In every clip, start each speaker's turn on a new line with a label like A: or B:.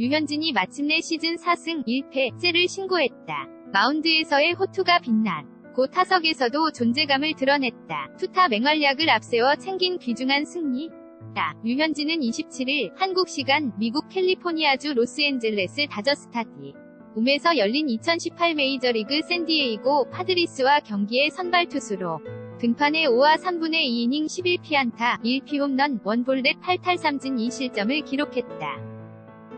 A: 류현진이 마침내 시즌 4승 1패째를 신고했다. 마운드에서의 호투가 빛난 고 타석에서도 존재감을 드러냈다. 투타 맹활약을 앞세워 챙긴 귀중한 승리. 다. 류현진은 27일 한국 시간 미국 캘리포니아주 로스앤젤레스 다저스타디 움에서 열린 2018 메이저리그 샌디에이고 파드리스와 경기에 선발 투수로 등판에 5와 3분의 2이닝 11피안타 1피홈런 1볼넷 8탈 3진 2실점을 기록했다.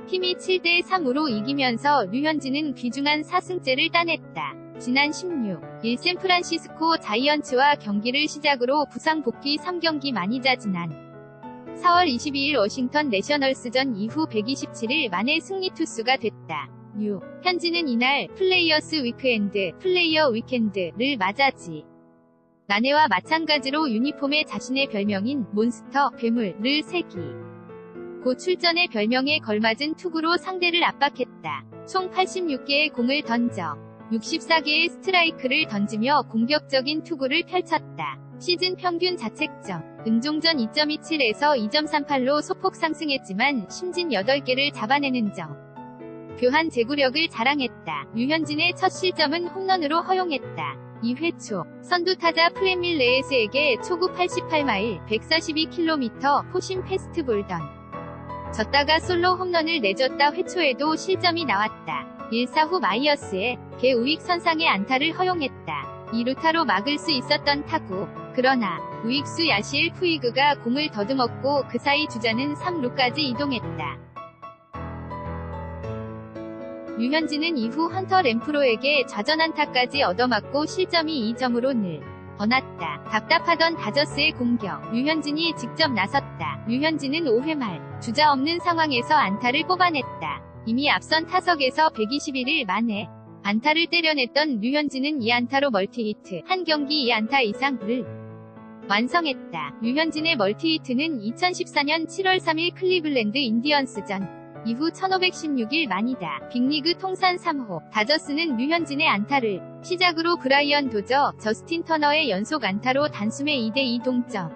A: 팀이 7대3으로 이기면서 류현진은 귀중한 4승째를 따냈다. 지난 16, 일 샌프란시스코 자이언츠와 경기를 시작으로 부상 복귀 3경기 만이자 지난 4월 22일 워싱턴 내셔널스전 이후 127일 만에 승리 투수가 됐다. 류, 현진은 이날 플레이어스 위크엔드, 플레이어 위켄드를 맞아지. 나네와 마찬가지로 유니폼에 자신의 별명인 몬스터, 괴물을 새기. 고 출전의 별명에 걸맞은 투구로 상대를 압박했다. 총 86개의 공을 던져 64개의 스트라이크를 던지며 공격적인 투구를 펼쳤다. 시즌 평균 자책점, 응종전 2.27에서 2.38로 소폭 상승했지만 심진 8개를 잡아내는 점. 교한 제구력을 자랑했다. 류현진의 첫 실점은 홈런으로 허용했다. 2회 초, 선두 타자 프레밀 레에스에게 초구 88마일 142km 포심 패스트볼 던. 졌다가 솔로 홈런을 내줬다 회초에도 실점이 나왔다. 1사 후 마이어스의 개 우익 선상의 안타를 허용했다. 2루타로 막을 수 있었던 타구. 그러나 우익수 야시엘 푸이그가 공을 더듬었고 그 사이 주자는 3루까지 이동했다. 류현진은 이후 헌터 램프로에게 좌전 안타까지 얻어맞고 실점이 2점으로 늘 어났다. 답답하던 다저스의 공격. 류현진이 직접 나섰다. 류현진은 5회 말 주자 없는 상황에서 안타를 뽑아냈다. 이미 앞선 타석에서 121일 만에 안타를 때려냈던 류현진은 2안타로 멀티히트, 한 경기 2안타 이상을 완성했다. 류현진의 멀티히트는 2014년 7월 3일 클리블랜드 인디언스전 이후 1516일 만이다. 빅리그 통산 3호. 다저스는 류현진의 안타를 시작으로 브라이언 도저, 저스틴 터너의 연속 안타로 단숨에 2대2 동점.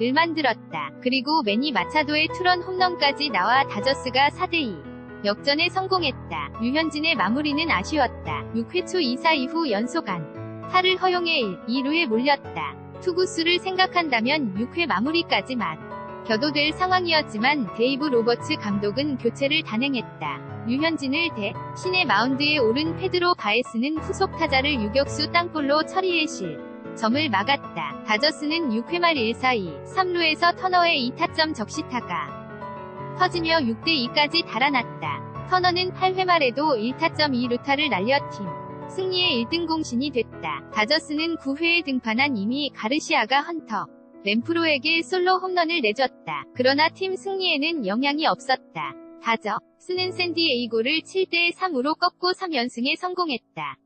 A: 을 만들었다. 그리고 매니 마차도의 투런 홈런까지 나와 다저스가 4대2. 역전에 성공했다. 류현진의 마무리는 아쉬웠다. 6회 초 2사 이후 연속 안. 타를 허용해 1, 2루에 몰렸다. 투구수를 생각한다면 6회 마무리까지만. 겨도될 상황이었지만 데이브 로버츠 감독은 교체를 단행했다. 류현진을 대 신의 마운드에 오른 페드로 바에스는 후속 타자를 유격수 땅볼로 처리해 실 점을 막았다. 다저스는 6회 말 1-4-2, 3루에서 터너의 2타점 적시타가 터지며 6대2까지 달아났다. 터너는 8회 말에도 1타점 2루타를 날려 팀 승리의 1등 공신이 됐다. 다저스는 9회에 등판한 이미 가르시아가 헌터 램프로에게 솔로 홈런을 내줬다. 그러나 팀 승리에는 영향이 없었다. 다저, 스는 샌디에이고를 7대3으로 꺾고 3연승에 성공했다.